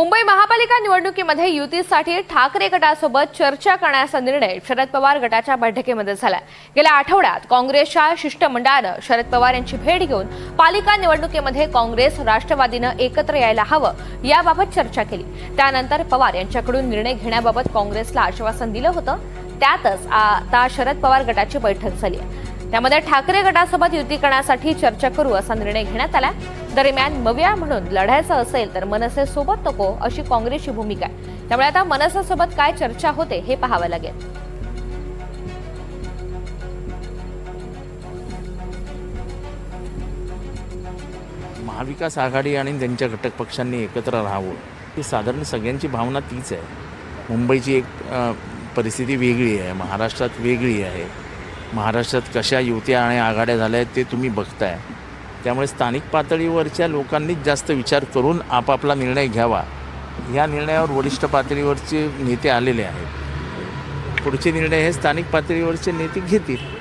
मुंबई महापालिका निवडणुकीमध्ये युतीसाठी ठाकरे गटासोबत चर्चा करण्याचा निर्णय शरद पवार गटाच्या बैठकीमध्ये झाला गेल्या आठवड्यात काँग्रेसच्या शिष्टमंडळानं शरद पवार यांची भेट घेऊन पालिका निवडणुकीमध्ये काँग्रेस राष्ट्रवादीनं एकत्र यायला हवं याबाबत चर्चा केली. त्यानंतर पवार यांच्याकडून निर्णय घेण्याबाबत काँग्रेसला आश्वासन दिलं होतं. त्यातच आता शरद पवार गटाची बैठक झाली आहे. त्यामध्ये ठाकरे गटासोबत युती करण्यासाठी चर्चा करू असा निर्णय घेण्यात आला दरम्यान मव्या म्हणून लढायचं असेल तर मनसे सोबत नको अशी काँग्रेसची भूमिका आहे. त्यामुळे आता मनसेसोबत काय चर्चा होते हे पाहावं लागेल. महाविकास आघाडी आणि त्यांच्या घटक पक्षांनी एकत्र राहावं ही साधारण सगळ्यांची भावना तीच आहे. मुंबईची एक परिस्थिती वेगळी आहे महाराष्ट्रात वेगळी आहे. महाराष्ट्रात कशा युत्या आणि आघाड्या झाल्या आहेत ते तुम्ही बघताय. त्यामुळे स्थानिक पातळीवरच्या लोकांनीच जास्त विचार करून आपापला निर्णय घ्यावा. या निर्णयावर वरिष्ठ पातळीवरचे नेते आलेले आहेत. पुढचे निर्णय हे स्थानिक पातळीवरचे नेते घेतील.